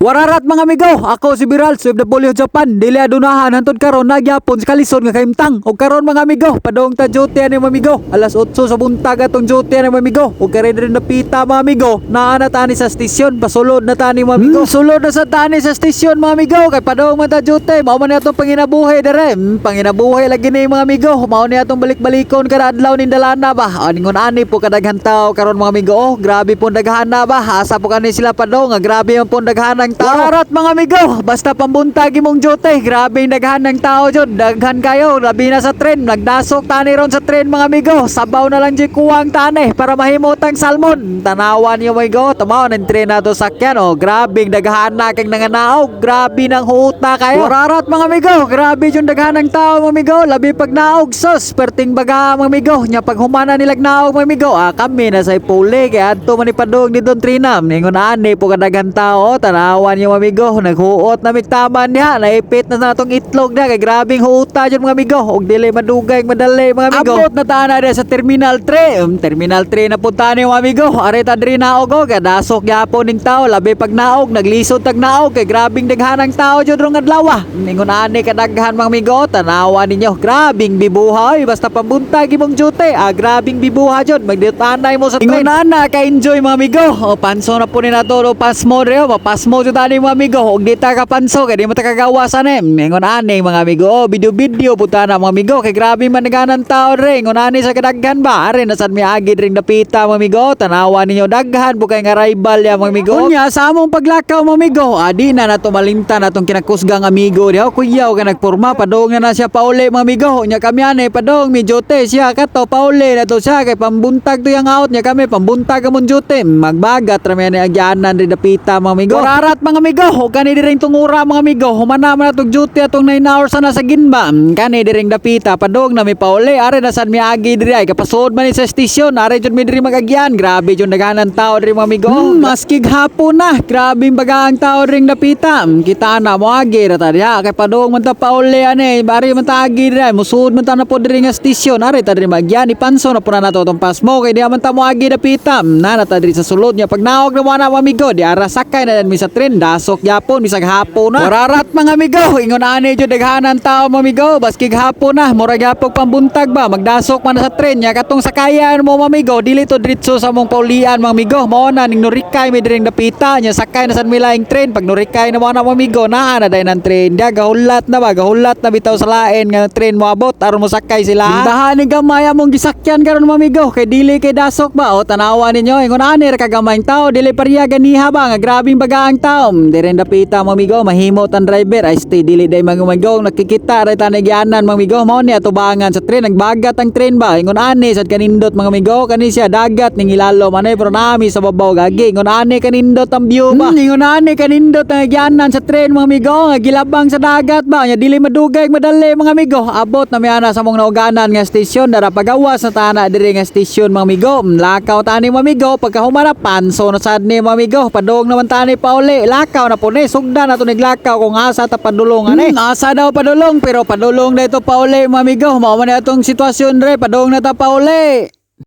Wararat mga amigo, ako si Biral, SWW Japan, dili adunahan hantod karon nagyapon sa kalisod nga kaimtang. Og karon mga amigo, padong ta duty ani mga amigo. Alas 8 sa buntag atong duty ani mga amigo. Og kare rin napita mga amigo. Naa na tani sa stasyon, pasulod na tani mga amigo. sulod na sa tani sa stasyon mga amigo. Kay padong man ta duty, mao man atong panginabuhay dere. Hmm, panginabuhay lagi ni mga amigo. Mao ni atong balik-balikon kada adlaw nin dalana ba. Aningon ani po kadaghan tao karon mga amigo. Oh, grabe po daghan ba. Asa po kani sila padong, nga grabe man po daghan ng tao. Wararat mga amigo, basta pambuntag imong jote, grabe yung daghan ng tao jud. Daghan kayo, labi na sa tren, nagdasok tani ron sa tren mga amigo. Sabaw na lang jud kuwang tani para mahimutang salmon. Tanawan niyo mga amigo, tumaw ng tren na to sakyan oh. Grabe daghan na kang nanganaog, grabe ng huta kayo. Wararat mga amigo, grabe yung daghan ng tao mga amigo, labi pag naog sos, perting baga mga amigo. Nya pag humana nilag naog mga amigo, ah kami na sa ipuli kaya adto man ipadong ni Don Trinam. Ningon ani po kadaghan tao, tanawan niyo mga amigo, naghuot na miktaman niya, naipit na sa natong itlog na, kay grabing huta dyan mga amigo, og dili madugay, madali mga amigo. Abot na tana rin sa Terminal 3, um, Terminal 3 na punta ni mga amigo, areta diri naog o, kadasok yapon ning tao, labi pag naog, naglisod tag naog, kay grabing daghan ang tao dyan rong adlaw. Ningon ani kadaghan mga amigo, tanawa ninyo, grabing bibuhay, basta pambuntag imong duty, ah, grabing bibuha dyan, magditanay mo sa train. Ingon na, ka-enjoy mga amigo, o panso na po ni nato, pasmo rin, o pasmo dyan tani mga amigo, og di ta kapanso, kay di mo ta kagawasan eh, ingon ani mga amigo, o video-video puta na mga amigo, kay grabe man naganan tao rin, ingon ani sa kadaghan ba, arin nasan mi agid ring napita mga amigo, tanawa ninyo daghan, bukay nga rival ya mga amigo. Unya, sa among paglakaw mga amigo, adi na nato malimtan atong kinakusgang amigo diha, kuyaw ka nagporma, padong na na siya pauli mga amigo, unya kami ani, padong, mi jote siya, kato pauli na to siya, kay pambuntag to yung out niya kami, pambuntag amon jote, magbagat, rami ani agyanan rin napita mga amigo. Wararat mga amigo, o kani di ring tungura mga amigo, humana man atong duty atong 9 hours na sa ginba, kani di ring dapita, padong na mi pauli, are na san mi agi diri ay, kapasod man sa stasyon, are jud mi diri magagyan, grabe jud daganan tao diri mga amigo. Hmm, maskig hapon na, grabe baga ang tao ring dapita, kita na mo agi ra ta diha, kay padong man ta pauli ani, bari man ta agi diri, musud man ta na po diri nga stasyon, are ta diri magyan, ipanso na po na nato tong pasmo, kay di man ta mo agi dapita, na na ta diri sa sulod niya, pag naog na mo na mga amigo, di ara sakay na dan mi sa tren, dasok yapon, bisag hapon na. Wararat mga amigo, ingon ani jud daghanan tao mga amigo, baskig hapon na, murag yapog pambuntag ba, magdasok man sa tren. Nya katong sakayan mo mga amigo, dili to diretso sa mong paulian mga amigo, mao na ning nurikay may diring dapita nya sakay na sa milaing tren, pag nurikay na mo na mga amigo, naa na day ng tren, dia gahulat na ba, gahulat na bitaw sa lain nga tren mo abot, aron mo sakay sila. Dahan ni gamay among gisakyan karon mga amigo, kay dili kay dasok ba, o tanawa ninyo, ingon ani ra kagamay tao, dili pariya ganiha ba, nga grabing baga ang tao, diren dapita mga amigo, mahimo tan driver, ay stay dili day mga amigo, nakikita ra ta nagyanan mga amigo, mao ni atubangan sa tren, nagbagat ang tren ba, ingon ani sad kanindot mga amigo, kani dagat ning ilalo manay pero nami sa babaw gagi, ingon ani kanindot ang view ba, ingon ani kanindot ang nagyanan sa tren mga amigo, nga gilabang sa dagat ba, nya dili madugay madali mga amigo, abot na miana sa mong nauganan nga stasyon, dara pagawas na tana diri nga stasyon mga amigo, lakaw tani mga amigo, pagka humana panso na sad ni mga amigo, padong naman tani pa uli, lakaw na po ni, sugda na to niglakaw kung asa ta padulong ani. Hmm, asa daw padulong, pero padulong na ito pa uli mga amigo, mao man na itong sitwasyon re, padong na ta pa uli.